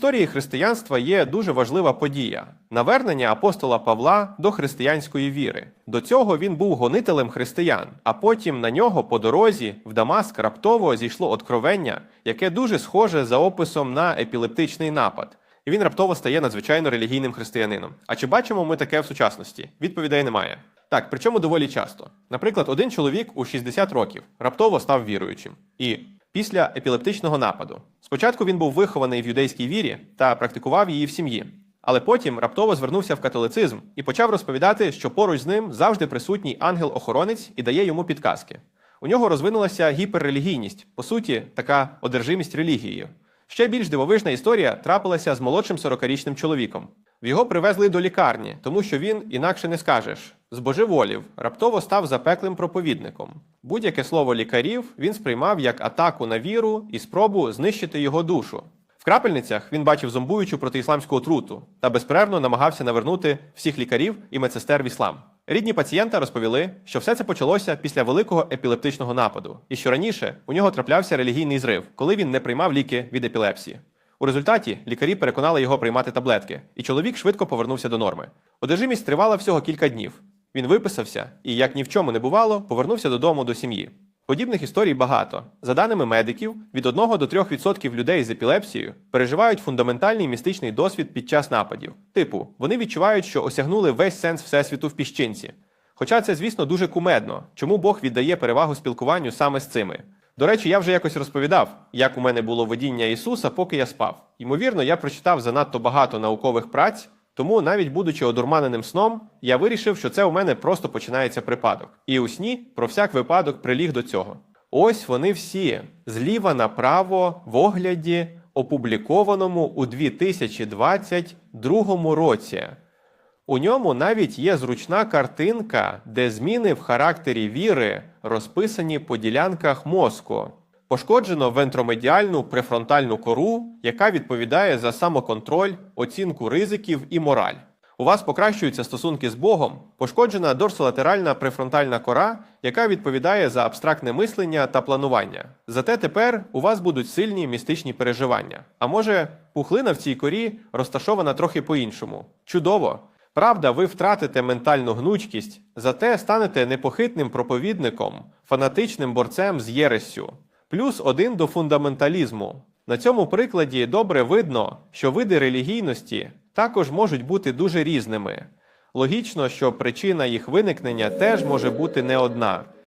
історії християнства є дуже важлива подія навернення апостола Павла до християнської віри. До цього він був гонителем християн, а потім на нього по дорозі в Дамаск раптово зійшло откровення, яке дуже схоже за описом на епілептичний напад. І він раптово стає надзвичайно релігійним християнином. А чи бачимо ми таке в сучасності? Відповідей немає. Так, причому доволі часто. Наприклад, один чоловік у 60 років раптово став віруючим. І після епілептичного нападу. Спочатку він був вихований в юдейській вірі та практикував її в сім'ї. Але потім раптово звернувся в католицизм і почав розповідати, що поруч з ним завжди присутній ангел-охоронець і дає йому підказки. У нього розвинулася гіперрелігійність, по суті, така одержимість релігією. Ще більш дивовижна історія трапилася з молодшим 40-річним чоловіком. В його привезли до лікарні, тому що він, інакше не скажеш, збожеволів, раптово став запеклим проповідником. Будь-яке слово лікарів він сприймав як атаку на віру і спробу знищити його душу. В крапельницях він бачив зомбуючу протиісламську отруту та безперервно намагався навернути всіх лікарів і медсестер в іслам. Рідні пацієнта розповіли, що все це почалося після великого епілептичного нападу, і що раніше у нього траплявся релігійний зрив, коли він не приймав ліки від епілепсії. У результаті лікарі переконали його приймати таблетки, і чоловік швидко повернувся до норми. Одержимість тривала всього кілька днів. Він виписався і, як ні в чому не бувало, повернувся додому до сім'ї. Подібних історій багато. За даними медиків, від 1 до 3% людей з епілепсією переживають фундаментальний містичний досвід під час нападів. Типу, вони відчувають, що осягнули весь сенс всесвіту в піщинці. Хоча це, звісно, дуже кумедно, чому Бог віддає перевагу спілкуванню саме з цими. До речі, я вже якось розповідав, як у мене було видіння Ісуса, поки я спав. Ймовірно, я прочитав занадто багато наукових праць, тому, навіть будучи одурманеним сном, я вирішив, що це у мене просто починається припадок. І у сні про всяк випадок приліг до цього. Ось вони всі зліва направо в огляді, опублікованому у 2022 році. У ньому навіть є зручна картинка, де зміни в характері віри розписані по ділянках мозку. Пошкоджено вентромедіальну префронтальну кору, яка відповідає за самоконтроль, оцінку ризиків і мораль. У вас покращуються стосунки з Богом, пошкоджена дорсолатеральна префронтальна кора, яка відповідає за абстрактне мислення та планування. Зате тепер у вас будуть сильні містичні переживання. А може, пухлина в цій корі розташована трохи по-іншому. Чудово! Правда, ви втратите ментальну гнучкість, зате станете непохитним проповідником, фанатичним борцем з єрессю. Плюс один до фундаменталізму. На цьому прикладі добре видно, що види релігійності також можуть бути дуже різними. Логічно, що причина їх виникнення теж може бути не одна.